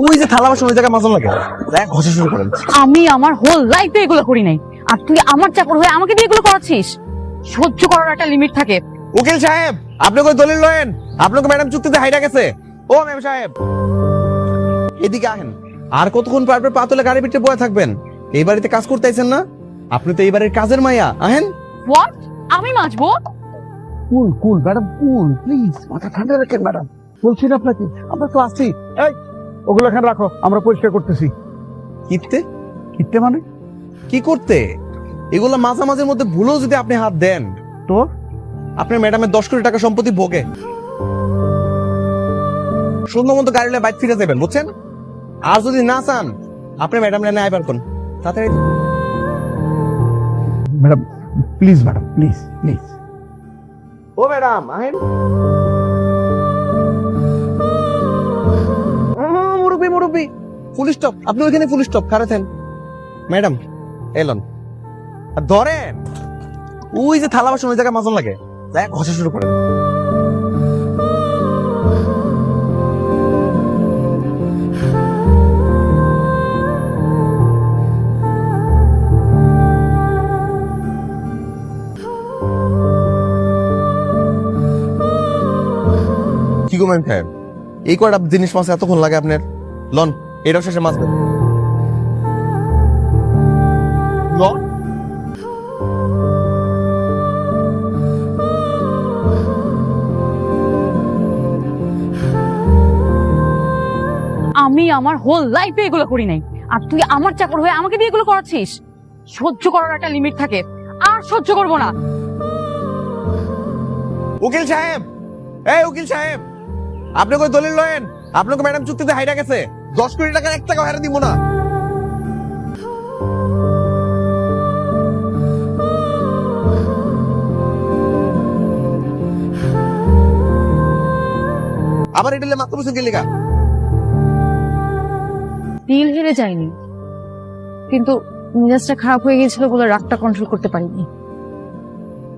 ওই যে থালা বাসন ওই জায়গায় মাজন লাগে? দেখ ঘষা শুরু করেন। আমি আমার হোল লাইফে এগুলো করি নাই। আর তুই আমার চাকর হয়ে আমাকে দিয়ে এগুলো করাচ্ছিস? সহ্য করার একটা লিমিট থাকে। উকিল সাহেব আপনি কই দলিল লয়েন আপনাকে ম্যাডাম চুক্তিতে হাইরা গেছে। ও ম্যাম সাহেব। এদিকে আহেন। আর কতক্ষণ পারবে পাতলে গাড়ি পিঠে বয়ে থাকবেন? এই বাড়িতে কাজ করতে আইছেন না? আপনি তো এই বাড়ির কাজের মাইয়া। আহেন। হোয়াট আমি মাছবো কুল কুল ম্যাডাম কুল প্লিজ মাথা ঠান্ডা রাখেন ম্যাডাম। বলছি না আপনাকে আমরা তো আসছি এই ওগুলো এখানে রাখো আমরা পরিষ্কার করতেছি। কিনতে কিনতে মানে? কি করতে? এগুলো মাঝামাঝির মধ্যে ভুলেও যদি আপনি হাত দেন। তো? আপনার ম্যাডামের দশ কোটি টাকা সম্পত্তি ভোগে। সুন্দর মতো গাড়ি বাইক ফিরে যাবেন বুঝছেন? আর যদি না চান আপনি ম্যাডাম লাইনে আইবার কোন তাড়াতাড়ি madam please madam please please O madam আহেন। ফুল স্টপ আপনি ওইখানে ফুল স্টপ খারাতেন ম্যাডাম, এলন। আর ধরেন, ওই যে থালা বাসন ওই জায়গায় মাজন লাগে। দেখ ঘষা শুরু করেন। কি গো ম্যাম সাহেব এই কয়টা জিনিস মাছ এতক্ষণ লাগে আপনার? লন। এটাও শেষে মাছ আমি আমার হোল লাইফে এগুলো করি নাই। আর তুই আমার চাকর হয়ে আমাকে দিয়ে এগুলো করাচ্ছিস? সহ্য করার একটা লিমিট থাকে। আর সহ্য করব না। উকিল সাহেব! এই উকিল সাহেব! আপনি কই দলিল লয়েন? আপনাকে ম্যাডাম চুক্তিতে হাইরা গেছে। দশ কোটি টাকা এক টাকা হারা দিব না। আবার এটা মাত্র বসে গেলি দিল হেরে যায়নি। কিন্তু মেজাজটা খারাপ হয়ে গিয়েছিল বলে রাগটা কন্ট্রোল করতে পারিনি।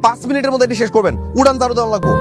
পাঁচ মিনিটের মধ্যে এটি শেষ করবেন। উড়ান দারু দেওয়া লাগবো।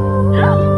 Oh.